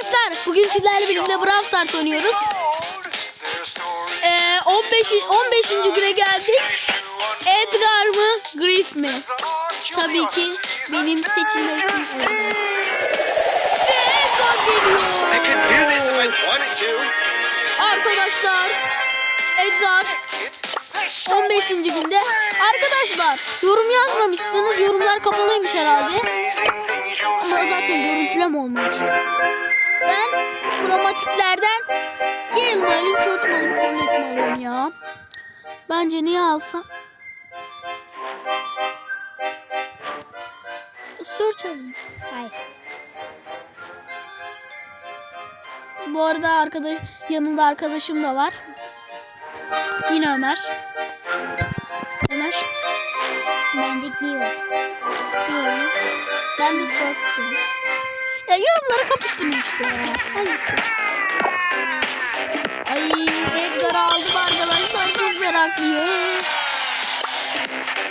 Arkadaşlar bugün sizlerle birlikte Brawl Stars oynuyoruz. Ee, 15 15. güne geldik. Edgar mı, Griff mi? Tabii ki benim seçilme isim Edgar. Geliyor. Arkadaşlar Edgar 15. günde. Arkadaşlar yorum yazmamışsınız. Yorumlar kapalıymış herhalde. Ama zaten görüntüleme olmamıştı. Ben kromatiklerden mi alayım, mi alayım ya? Bence niye alsam? Search alayım. Hayır. Bu arada arkadaş yanımda arkadaşım da var. Yine Ömer. Ömer. Ben de. Gale. Ben de dedim. Ya yorumlara kapıştım işte ya. Hangisi? Ay Edgar aldım arkadaşlar çok meraklıyım.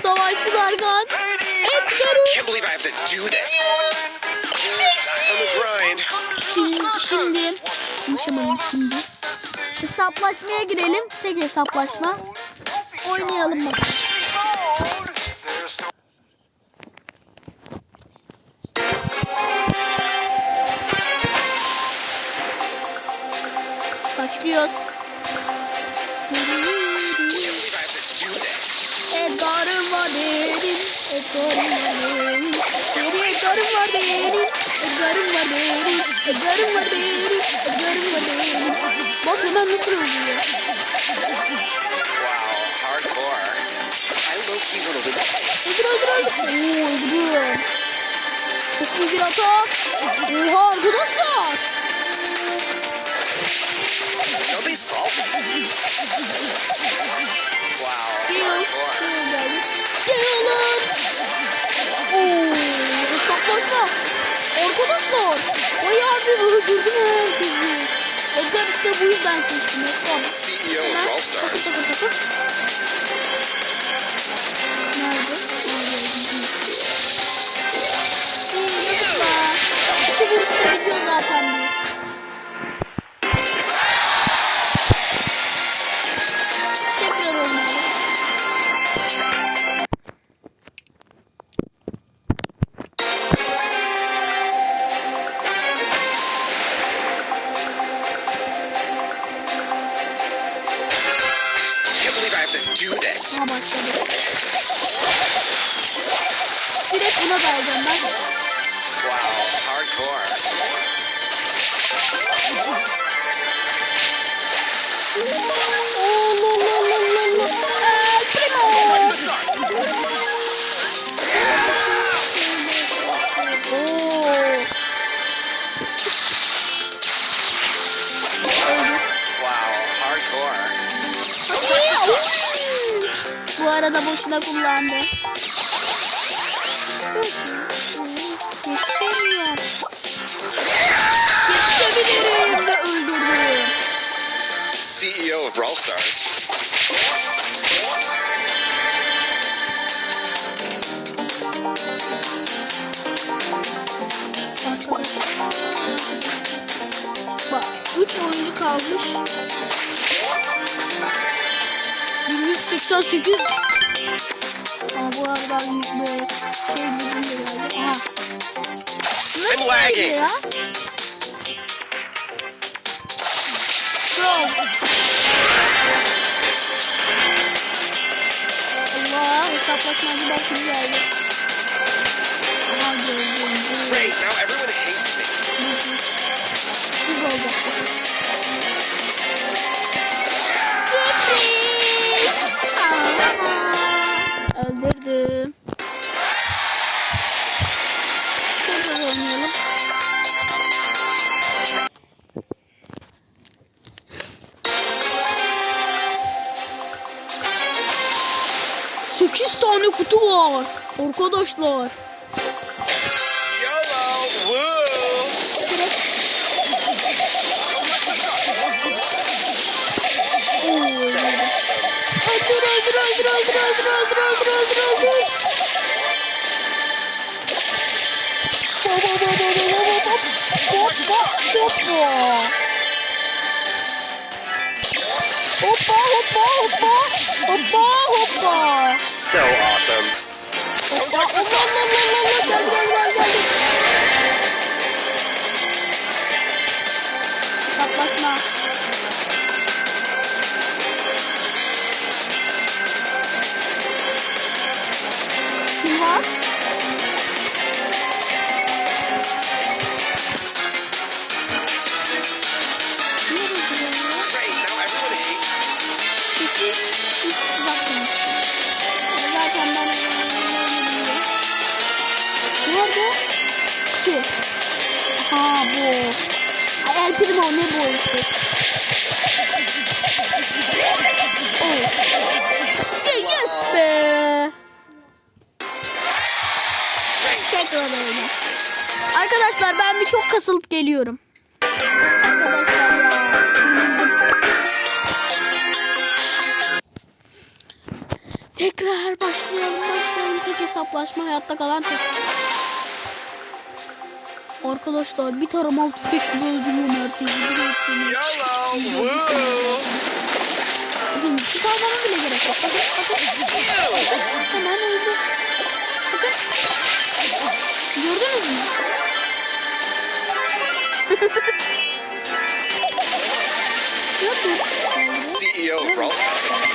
Savaşçılar kan. Edgar'ı şimdi, şimdi konuşamadım şimdi. Hesaplaşmaya girelim. Tek hesaplaşma. Oynayalım bakalım. Edgar'ım var derin, Edgar'ım var derin, Deri Edgar'ım var derin, Edgar'ım var derin, Edgar'ım var var derin. Bak hemen nasıl live. Öldür öldür öldür. Oo öldürüyor. Çok iyi bir atak. Oha. Don't be salty. Wow, Gel. hardcore. Gelin. Oo hesaplaşma. Arkadaşlar. Bayağı bir öldürdüm herkesi. Edgar işte bu yüzden seçtim. Edgar. CEO of Brawl takır Stars. takır takır. Nerede? İyi yazıklar. İki vuruşta gidiyor zaten bu. do this. Oh başladı. Direkt buna vereceğim ben. Boşuna kullandı. Yetişemiyor. Yetişebilirim ve öldürdüm. CEO of Brawl Stars. Bak 3 oyuncu kalmış. 1188 Aa, bu arada böyle şey bölümde geldi. Aha. Nasıl geldi ya? Bro. Allah hesaplaşmacı belki geldi. Öldürdüm. Tekrar oynayalım. Sekiz tane kutu var. Arkadaşlar. Öldür öldür öldür öldür öldür öldür öldür öldür öldür. Hoppa hoppa hoppa hoppa hoppa. So awesome. Hoppa Allah Allah Allah Allah geldi geldi geldi geldi. El Primo ne işte? Oh. Yes be. Tekrar oyna. Arkadaşlar ben bir çok kasılıp geliyorum. Arkadaşlar. Tekrar başlayalım başlayalım tek hesaplaşma hayatta kalan tek. Arkadaşlar bir taramalı tüfek gibi öldürüyorum herkesi biliyorsunuz. Bakın şu kalmama bile gerek yok. Bakın bakın. Hemen öldü. Bakın. Gördünüz mü? CEO of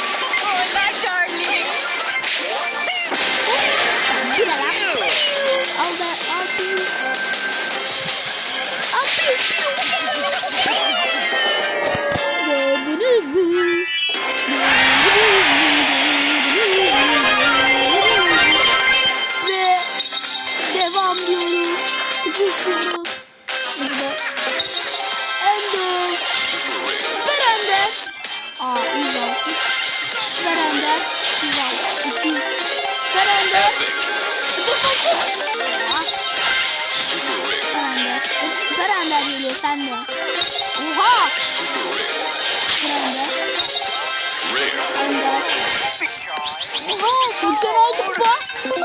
Ender geliyor sen de. Oha. Rare. Ender. Oha. 86 kupa. 3000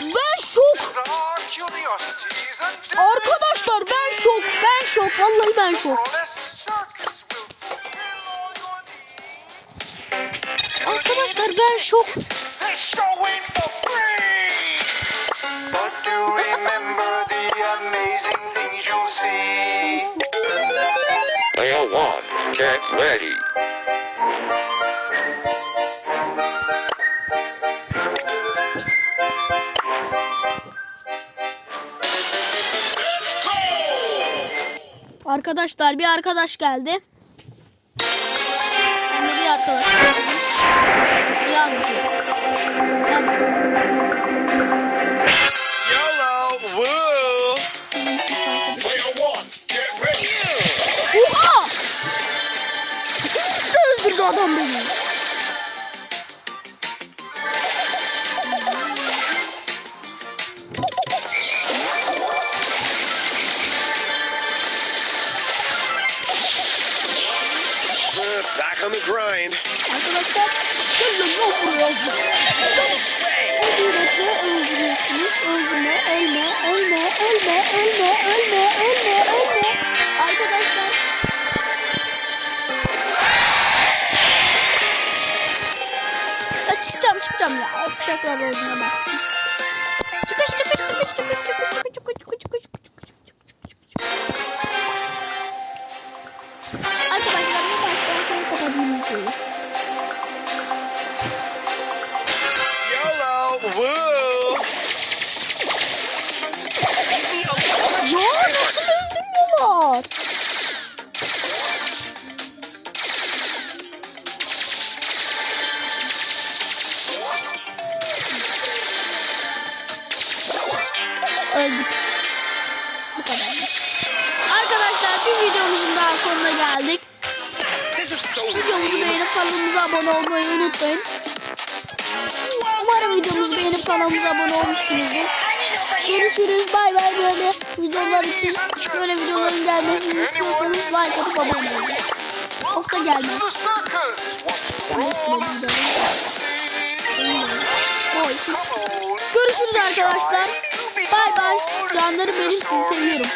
Ben şok. Arkadaşlar ben şok. Ben şok. Vallahi ben şok. Arkadaşlar ben şok. But do remember the amazing things you'll see. Layer one. Get ready. Arkadaşlar bir arkadaş geldi. Bir arkadaş geldi. on the grind. Arkadaşlar gelin ne vuruyoruz? Bu. Öldürme, ölme, ölme, ölme, ölme, ölme, ölme, ölme. Arkadaşlar. Ya çıkacağım çıkacağım ya. Of tekrar oynamazdım. Çıkış çıkış çıkış çıkış çıkış çıkış. Woo! Ya nasıl öldürüyorlar? Öldük. Bu kadar. Arkadaşlar bir videomuzun daha sonuna geldik. Videomuzu beğenip kanalımıza abone olmayı unutmayın. Umarım videomuzu beğenip kanalımıza abone olmuşsunuzdur. Görüşürüz. Bay bay böyle videolar için böyle videoların gelmesini istiyorsanız like atıp abone olun. Yoksa gelmez. Görüşürüz arkadaşlar. Bay bay. Canlarım benim sizi seviyorum.